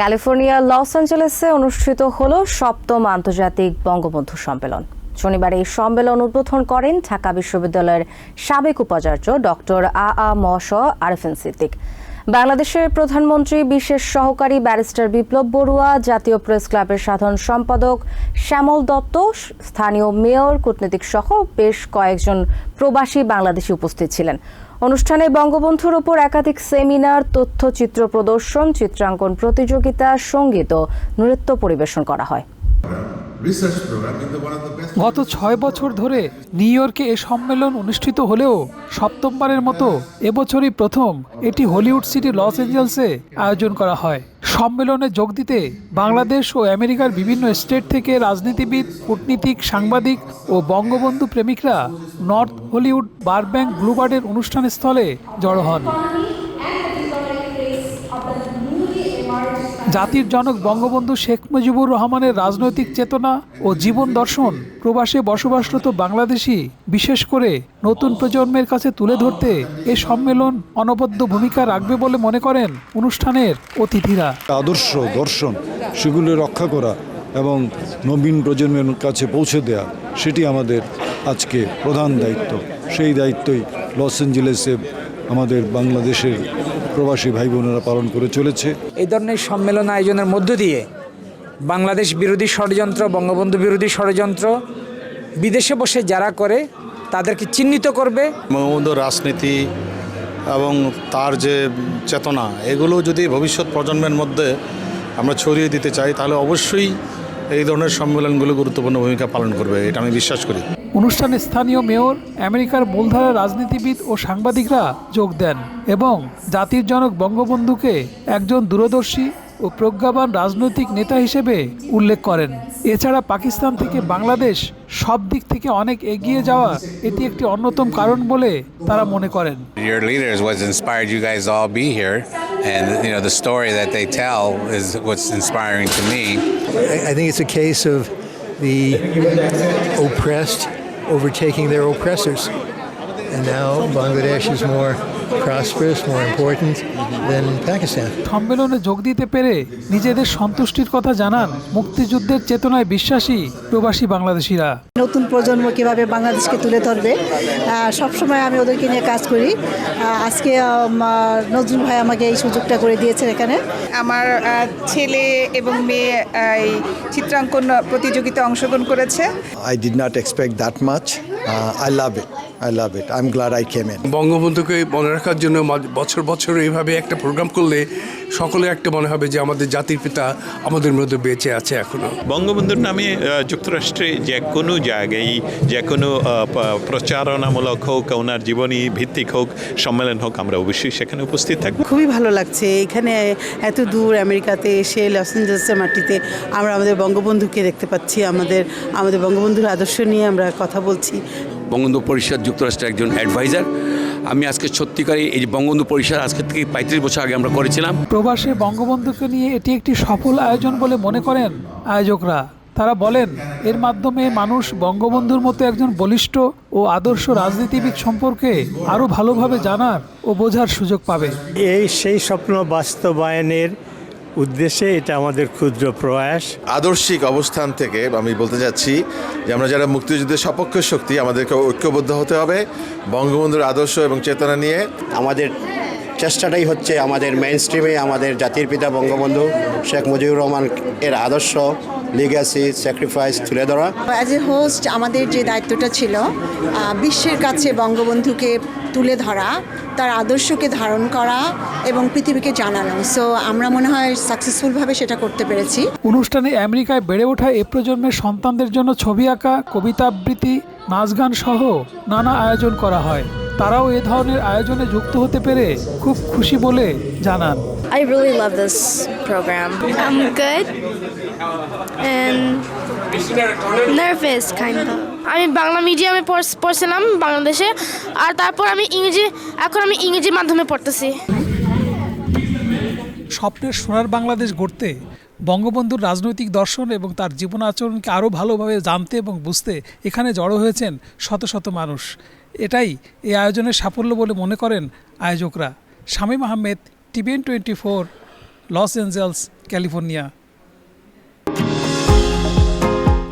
ক্যালিফোর্নিয়ার লস অ্যাঞ্জেলেসে অনুষ্ঠিত হল সপ্তম আন্তর্জাতিক বঙ্গবন্ধু সম্মেলন। শনিবার এই সম্মেলন উদ্বোধন করেন ঢাকা বিশ্ববিদ্যালয়ের সাবেক উপাচার্য ডক্টর আ আ ম স আরফিন সিদ্দিক। বাংলাদেশের প্রধানমন্ত্রী, বিশেষ সহকারী ব্যারিস্টার বিপ্লব বড়ুয়া, জাতীয় প্রেস ক্লাবের সাধারণ সম্পাদক শ্যামল দত্ত, স্থানীয় মেয়র, কূটনীতিক সহ বেশ কয়েকজন প্রবাসী বাংলাদেশি উপস্থিত ছিলেন। অনুষ্ঠানে বঙ্গবন্ধুর ওপর একাধিক সেমিনার তথ্যচিত্র প্রদর্শন চিত্রাঙ্কন প্রতিযোগিতা সংগীত ও নৃত্য পরিবেশন করা হয়। গত ছয় বছর ধরে নিউ ইয়র্কে এ সম্মেলন অনুষ্ঠিত হলেও সপ্তমবারের মতো এবছরই প্রথম এটি হলিউড সিটি লস অ্যাঞ্জেলসে আয়োজন করা হয়। সম্মেলনে যোগ দিতে বাংলাদেশ ও আমেরিকার বিভিন্ন স্টেট থেকে রাজনীতিবিদ, কূটনীতিক, সাংবাদিক ও বঙ্গবন্ধু প্রেমিকরা নর্থ হলিউড বারব্যাংক ব্লুবার্ডের অনুষ্ঠান স্থলে জড়ো হন। জাতির জনক বঙ্গবন্ধু শেখ মুজিবুর রহমানের রাজনৈতিক চেতনা ও জীবন দর্শন প্রবাসে বসবাসরত বাংলাদেশি, বিশেষ করে নতুন প্রজন্মের কাছে তুলে ধরতে এ সম্মেলন অনবদ্য ভূমিকা রাখবে বলে মনে করেন অনুষ্ঠানের অতিথিরা। আদর্শ দর্শন, সেগুলো রক্ষা করা এবং নবীন প্রজন্মের কাছে পৌঁছে দেওয়া সেটি আমাদের আজকে প্রধান দায়িত্ব। সেই দায়িত্বই লস অ্যাঞ্জেলেসে আমাদের বাংলাদেশের প্রবাসী ভাই বোনেরা পালন করে চলেছে। এই ধরনের সম্মেলন আয়োজনের মধ্য দিয়ে বাংলাদেশ বিরোধী ষড়যন্ত্র বঙ্গবন্ধু বিরোধী ষড়যন্ত্র বিদেশে বসে যারা করে তাদেরকে চিহ্নিত করবে। বঙ্গবন্ধুর রাজনীতি এবং তার যে চেতনা এগুলো যদি ভবিষ্যৎ প্রজন্মের মধ্যে আমরা ছড়িয়ে দিতে চাই তাহলে অবশ্যই এই ধরনের সম্মেলনগুলো গুরুত্বপূর্ণ ভূমিকা পালন করবে এটা আমি বিশ্বাস করি। অনুষ্ঠানে স্থানীয় মেয়র আমেরিকার মূলধারা রাজনীতিবিদ ও সাংবাদিকরা যোগ দেন এবং জাতির জনক বঙ্গবন্ধুকে একজন দূরদর্শী ও প্রজ্ঞাবান রাজনৈতিক নেতা হিসেবে উল্লেখ করেন। এছাড়া পাকিস্তান থেকে বাংলাদেশ সব দিক থেকে অনেক এগিয়ে যাওয়া এটি একটি অন্যতম কারণ বলে তারা মনে করেন। Your leaders was inspired you guys all be here, and you know the story that they tell is what's inspiring to me. I I think it's a case of the oppressed overtaking their oppressors. And now Bangladesh is more prosperous, more important than Pakistan. সম্মেলনে যোগ দিতে পেরে নিজেদের সন্তুষ্টির কথা জানান মুক্তিযুদ্ধের চেতনায় বিশ্বাসী প্রবাসী বাংলাদেশিরা নতুন প্রজন্ম কীভাবে বাংলাদেশকে তুলে ধরবে সবসময় আমি ওদেরকে নিয়ে কাজ করি আজকে নজরুল ভাই আমাকে এই সুযোগটা করে দিয়েছেন এখানে আমার ছেলে এবং মেয়ে এই চিত্রাঙ্কন প্রতিযোগিতায় অংশগ্রহণ করেছে I did not expect that much. Uh, I love it. I love it. I'm glad I came in. বঙ্গবন্ধুকে মনে রাখার জন্য বছর বছর এইভাবে একটা প্রোগ্রাম করলে সকলে একটা মনে হবে যে আমাদের জাতির পিতা আমাদের মধ্যে বেঁচে আছে এখনও বঙ্গবন্ধুর নামে যুক্তরাষ্ট্রে যে কোনো জায়গায় যে কোনো প্রচারণামূলক হোক ওনার জীবনী ভিত্তিক হোক সম্মেলন হোক আমরা অবশ্যই সেখানে উপস্থিত থাকব খুবই ভালো লাগছে এখানে এত দূর আমেরিকাতে এসে লস অ্যাঞ্জেলেসের মাটিতে আমরা আমাদের বঙ্গবন্ধুকে দেখতে পাচ্ছি আমাদের আমাদের বঙ্গবন্ধুর আদর্শ নিয়ে আমরা কথা বলছি বঙ্গবন্ধু পরিষদ যুক্তরাষ্ট্রের একজন অ্যাডভাইজার আমি আজকে সত্যিকারই এই যে বঙ্গবন্ধু পরিষদ আজকে থেকে পঁয়ত্রিশ বছর আগে আমরা করেছিলাম। প্রবাসে বঙ্গবন্ধুকে নিয়ে এটি একটি সফল আয়োজন বলে মনে করেন আয়োজকরা। তারা বলেন এর মাধ্যমে মানুষ বঙ্গবন্ধুর মতো একজন বলিষ্ঠ ও আদর্শ রাজনীতিবিদ সম্পর্কে আরও ভালোভাবে জানার ও বোঝার সুযোগ পাবে। এই সেই স্বপ্ন বাস্তবায়নের উদ্দেশ্যে এটা আমাদের ক্ষুদ্র প্রয়াস। আদর্শিক অবস্থান থেকে আমি বলতে চাচ্ছি যে আমরা যারা মুক্তিযুদ্ধের সপক্ষ শক্তি আমাদেরকে ঐক্যবদ্ধ হতে হবে বঙ্গবন্ধুর আদর্শ এবং চেতনা নিয়ে। আমাদের চেষ্টাটাই হচ্ছে আমাদের মেইন স্ট্রিমে আমাদের জাতির পিতা বঙ্গবন্ধু শেখ মুজিবুর রহমান এর আদর্শ। লিগাসি স্যাক্রিফাইস তুলে ধরা। অ্যাজ এ হোস্ট আমাদের যে দায়িত্বটা ছিল বিশ্বের কাছে বঙ্গবন্ধুকে তুলে ধরা তার আদর্শকে ধারণ করা এবং পৃথিবীকে জানানো। সো আমরা মনে হয় সাকসেসফুলভাবে সেটা করতে পেরেছি। অনুষ্ঠানে আমেরিকায় বেড়ে ওঠা এ প্রজন্মের সন্তানদের জন্য ছবি আঁকা কবিতা আবৃত্তি নাচ গান সহ নানা আয়োজন করা হয়। তারাও এ ধরনের আয়োজনে যুক্ত হতে পেরে খুব খুশি বলে জানান। I really love this program. I'm good. Kind of. আমি বাংলা মিডিয়ামে পড়ছিলাম বাংলাদেশে, আর তারপর আমি ইংরেজি, এখন আমি ইংরেজি মাধ্যমে পড়তেছি। স্বপ্নের সোনার বাংলাদেশ গড়তে, বঙ্গবন্ধুর রাজনৈতিক দর্শন এবং তার জীবন আচরণকে আরও ভালোভাবে জানতে এবং বুঝতে এখানে জড়ো হয়েছেন শত শত মানুষ। এটাই এই আয়োজনের সাফল্য বলে মনে করেন আয়োজকরা। Shamim Ahmed, TVN twenty four, Los Angeles, California.